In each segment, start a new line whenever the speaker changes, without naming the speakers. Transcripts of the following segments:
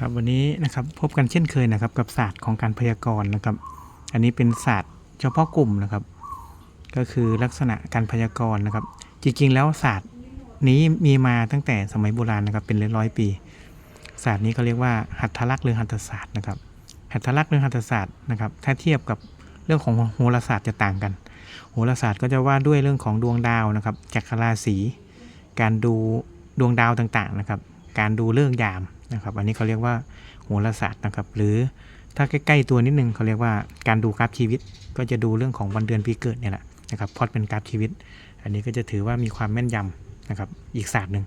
ครับวันนี้นะครับพบกันเช่นเคยนะครับกับศาสตร์ของการพยากรณ์นะครับ อันนี้เป็นศาสตร์เฉพาะกลุ่มนะครับ ก็คือลักษณะการพยากรณ์นะครับ จริงๆแล้วศาสตร์นี้มีมาตั้งแต่สมัยโบราณนะครับเป็นร้อยๆปี ศาสตร์นี้เขาเรียกว่าหัตถลักษณ์หรือหัตถศาสตร์นะครับหัตถลักษณ์หรือหัตถศาสตร์นะครับ ถ้าเทียบกับเรื่องของโหราศาสตร์จะต่างกัน โหราศาสตร์ก็จะว่าด้วยเรื่องของดวงดาวนะครับจักรราศีการดูดวงดาวต่างๆนะครับ การดูเรื่องยาม นะครับ อันนี้เขาเรียกว่าโหราศาสตร์นะครับ หรือถ้าใกล้ๆตัวนิดนึงเขาเรียกว่าการดูกราฟชีวิต ก็จะดูเรื่องของวันเดือนปีเกิดเนี่ยแหละนะครับพอดเป็นกราฟชีวิต อันนี้ก็จะถือว่ามีความแม่นยำนะครับอีกศาสตร์หนึ่ง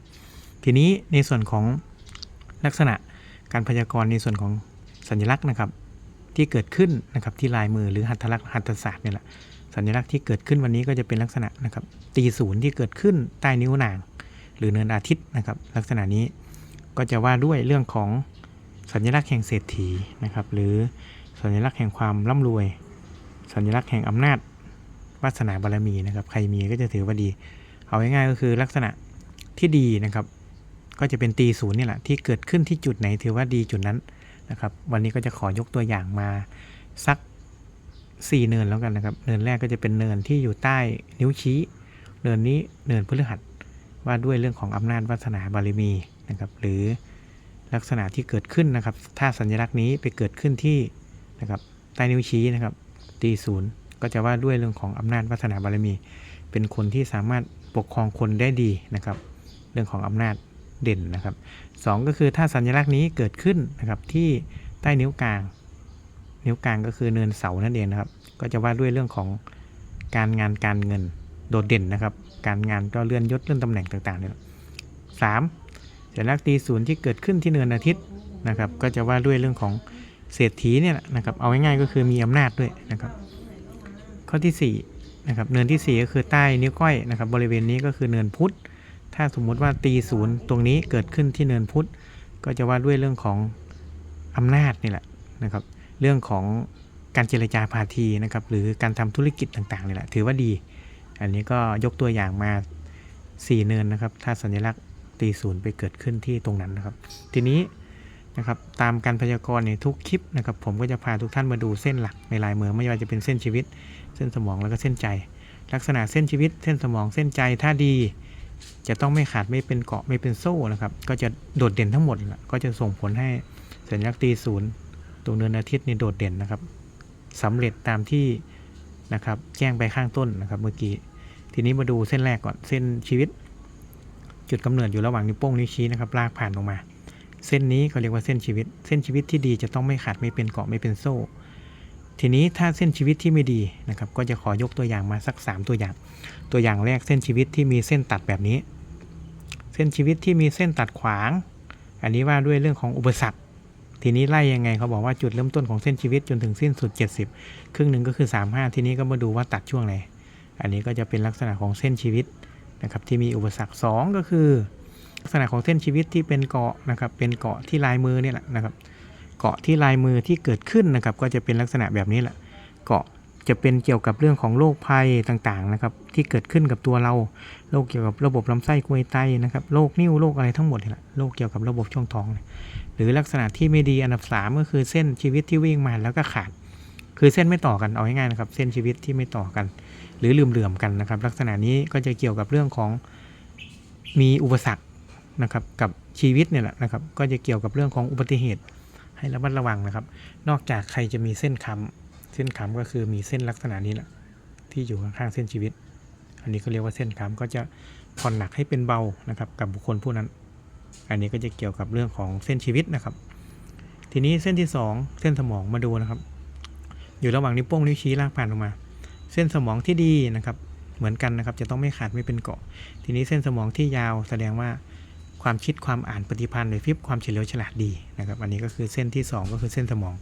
ทีนี้ในส่วนของลักษณะการพยากรณ์ในส่วนของสัญลักษณ์นะครับ ที่เกิดขึ้นนะครับที่ลายมือหรือหัตถลักษณ์หัตถศาสตร์เนี่ยแหละสัญลักษณ์ที่เกิดขึ้นวันนี้ก็จะเป็นลักษณะนะครับตีศูนย์ที่เกิดขึ้นใต้นิ้วนาง หรือเนินอาทิตย์นะครับ ลักษณะนี้ ก็จะว่าด้วยเรื่องของสัญลักษณ์แห่งเศรษฐีนะครับ หรือสัญลักษณ์แห่งความร่ำรวย สัญลักษณ์แห่งอำนาจวาสนาบารมีนะครับ ใครมีก็จะถือว่าดี เอาง่ายๆก็คือลักษณะที่ดีนะครับ ก็จะเป็นตีศูนย์นี่แหละที่เกิดขึ้นที่จุดไหนถือว่าดีจุดนั้นนะครับ วันนี้ก็จะขอยกตัวอย่างมาสัก 4 เนินแล้วกันนะครับ เนินแรกก็จะเป็นเนินที่อยู่ใต้นิ้วชี้ เนินนี้เนินพฤหัสว่าด้วยเรื่องของอำนาจวาสนาบารมี นะครับหรือลักษณะที่เกิดขึ้นนะครับ ถ้าสัญลักษณ์นี้ไปเกิดขึ้นที่นะครับใต้นิ้วชี้นะครับตีศูนย์ก็จะว่าด้วยเรื่องของอำนาจวาสนาบารมี เป็นคนที่สามารถปกครองคนได้ดีนะครับ เรื่องของอำนาจเด่นนะครับสองก็คือถ้าสัญลักษณ์นี้เกิดขึ้นนะครับที่ใต้นิ้วกลาง นิ้วกลางก็คือเนินเสานั่นเองนะครับ ก็จะว่าด้วยเรื่องของการงานการเงินโดดเด่นนะครับ การงานก็เลื่อนยศเลื่อนตำแหน่งต่างๆเนี่ยสาม สัญลักตีศูนย์ที่เกิดขึ้นที่เนินอาทิตย์นะครับก็จะว่าด้วยเรื่องของเศรษฐีเนี่ยนะครับเอาง่ายๆก็คือมีอำนาจด้วยนะครับ ข้อที่สี่นะครับเนินที่สี่ก็คือใต้นิ้วก้อยนะครับบริเวณนี้ก็คือเนินพุทธถ้าสมมุติว่าตีศูนย์ตรงนี้เกิดขึ้นที่เนินพุทธก็จะว่าด้วยเรื่องของอำนาจนี่แหละนะครับ เรื่องของการเจรจาพาทีนะครับหรือการทำธุรกิจต่างๆนี่แหละถือว่าดี อันนี้ก็ยกตัวอย่างมา 4 เนินนะครับ ถ้าสัญลักษณ์ ตีศูนย์ไปเกิดขึ้นที่ตรงนั้นนะครับ ทีนี้นะครับตามการพยากรณ์ในทุกคลิปนะครับผมก็จะพาทุกท่านมาดูเส้นหลักในลายมือไม่ว่าจะเป็นเส้นชีวิต เส้นสมองแล้วก็เส้นใจ ลักษณะเส้นชีวิต เส้นสมองเส้นใจถ้าดี จะต้องไม่ขาดไม่เป็นเกาะไม่เป็นโซ่นะครับ ก็จะโดดเด่นทั้งหมดก็จะส่งผลให้สัญลักษณ์ตีศูนย์ตรงเนินอาทิตย์นี่โดดเด่นนะครับสำเร็จตามที่นะครับแจ้งไปข้างต้นนะครับเมื่อกี้ทีนี้มาดูเส้นแรกก่อนเส้นชีวิต จุดกำเนิดอยู่ระหว่างนิ้วโป้งนิ้วชี้นะครับลากผ่านลงมา เส้นนี้เขาเรียกว่าเส้นชีวิต เส้นชีวิตที่ดีจะต้องไม่ขาดไม่เป็นเกาะไม่เป็นโซ่ ทีนี้ถ้าเส้นชีวิตที่ไม่ดีนะครับก็จะขอยกตัวอย่างมาสัก 3 ตัวอย่าง ตัวอย่างแรกเส้นชีวิตที่มีเส้นตัดแบบนี้ เส้นชีวิตที่มีเส้นตัดขวาง อันนี้ว่าด้วยเรื่องของอุปสรรคทีนี้ไล่ยังไงเขาบอกว่าจุดเริ่มต้นของเส้นชีวิตจนถึงสิ้นสุด 70 ครึ่งหนึ่งก็คือ 35 ทีนี้ก็มาดูว่าตัดช่วงไหน อันนี้ก็จะเป็นลักษณะของเส้นชีวิต นะครับที่มีอุปสรรค 2 ก็คือ ลักษณะของเส้นชีวิตที่เป็นเกาะนะครับเป็นเกาะที่ลายมือเนี่ยแหละนะครับ เกาะที่ลายมือที่เกิดขึ้นนะครับก็จะเป็นลักษณะแบบนี้แหละ เกาะจะเป็นเกี่ยวกับเรื่องของโรคภัยต่างๆนะครับที่เกิดขึ้นกับตัวเราโรคเกี่ยวกับระบบลำไส้กลวยไตนะครับโรคนิ่วโรคอะไรทั้งหมดนี่แหละโรคเกี่ยวกับระบบช่องท้อง หรือลักษณะที่ไม่ดีอันดับ3ก็คือเส้นชีวิตที่วิ่งมาแล้วก็ขาด คือเส้นไม่ต่อกันเอาง่ายๆนะครับ เส้นชีวิตที่ไม่ต่อกัน หรือลืมเหลื่อมกันนะครับ ลักษณะนี้ก็จะเกี่ยวกับเรื่องของมีอุปสรรคนะครับกับชีวิตเนี่ยแหละนะครับ ก็จะเกี่ยวกับเรื่องของอุบัติเหตุ ให้ระมัดระวังนะครับ นอกจากใครจะมีเส้นค้ำเส้นค้ำก็คือมีเส้นลักษณะนี้แหละที่อยู่ข้างๆเส้นชีวิต อันนี้ก็เรียกว่าเส้นค้ำก็จะผ่อนหนักให้เป็นเบานะครับกับบุคคลผู้นั้น อันนี้ก็จะเกี่ยวกับเรื่องของเส้นชีวิตนะครับ ทีนี้เส้นที่ 2 เส้นสมองมาดูนะครับ อยู่ระหว่างนิ้วโป้งนิ้วชี้ลากผ่านลงมา เส้นสมองที่ดีนะครับ เหมือนกันนะครับ จะต้องไม่ขาดไม่เป็นเกาะ ทีนี้เส้นสมองที่ยาวแสดงว่าความคิดความอ่านปฏิพันธ์หรือพริบความเฉลียวฉลาดดีนะครับ อันนี้ก็คือเส้นที่ 2 ก็คือเส้นสมอง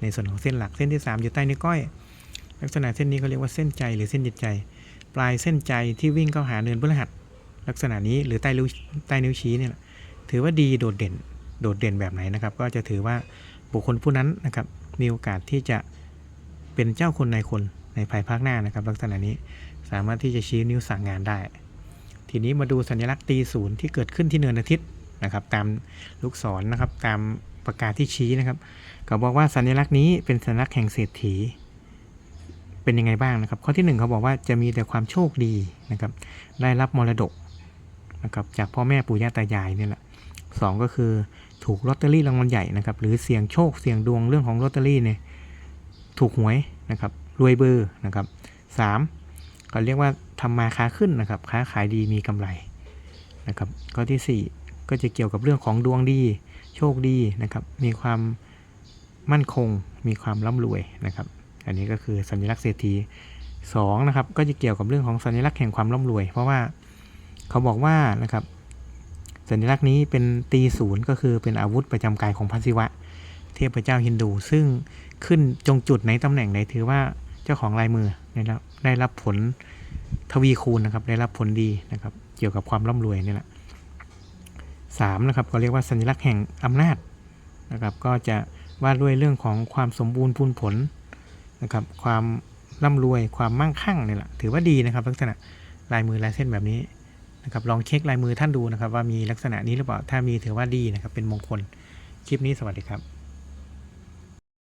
ในส่วนของเส้นหลักเส้นที่ 3 อยู่ใต้นิ้วก้อย ลักษณะเส้นนี้เขาเรียกว่าเส้นใจหรือเส้นจิตใจ ปลายเส้นใจที่วิ่งเข้าหาเนินพฤหัสลักษณะนี้หรือใต้นิ้วใต้นิ้วชี้เนี่ยถือว่าดีโดดเด่น โดดเด่นแบบไหนนะครับ ก็จะถือว่าบุคคลผู้นั้นนะครับมีโอกาสที่จะ เป็นเจ้าคนนายคนในภายภาคหน้านะครับ ลักษณะนี้สามารถที่จะชี้นิ้วสั่งงานได้ ทีนี้มาดูสัญลักษณ์ตีศูนย์ที่เกิดขึ้นที่เนินอาทิตย์นะครับ ตามลูกศรนะครับ ตามปากกาที่ชี้นะครับก็บอกว่าสัญลักษณ์นี้เป็นสัญลักษณ์แห่งเศรษฐี เป็นยังไงบ้างนะครับ ข้อที่หนึ่งเขาบอกว่าจะมีแต่ความโชคดีนะครับ ได้รับมรดกนะครับจากพ่อแม่ปู่ย่าตายายนี่แหละสองก็คือถูกลอตเตอรี่รางวัลใหญ่นะครับ หรือเสี่ยงโชคเสี่ยงดวงเรื่องของลอตเตอรี่เนี่ย ถูกหวยนะครับรวยเบอร์นะครับสามก็เรียกว่าทำมาค้าขึ้นนะครับ ค้าขายดีมีกำไรนะครับข้อที่สี่ก็จะเกี่ยวกับเรื่องของดวงดี โชคดีนะครับ มีความมั่นคง มีความร่ำรวยนะครับ อันนี้ก็คือสัญลักษณ์เศรษฐีสองนะครับ ก็จะเกี่ยวกับเรื่องของสัญลักษณ์แห่งความร่ำรวย เพราะว่าเขาบอกว่านะครับ สัญลักษณ์นี้เป็นตีศูนย์ก็คือเป็นอาวุธประจำกายของพระศิวะ เทพเจ้าฮินดู ซึ่งขึ้นจงจุดในตำแหน่งไหนถือว่าเจ้าของลายมือได้รับได้รับผลทวีคูณนะครับ ได้รับผลดีนะครับ เกี่ยวกับความร่ำรวยนี่แหละสามนะครับก็เรียกว่าสัญลักษณ์แห่งอำนาจนะครับ ก็จะว่าด้วยเรื่องของความสมบูรณ์พูนผลนะครับ ความร่ำรวยความมั่งคั่งนี่แหละถือว่าดีนะครับ ลักษณะลายมือลายเส้นแบบนี้นะครับ ลองเช็คลายมือท่านดูนะครับ ว่ามีลักษณะนี้หรือเปล่าถ้ามีถือว่าดีนะครับ เป็นมงคลคลิปนี้สวัสดีครับ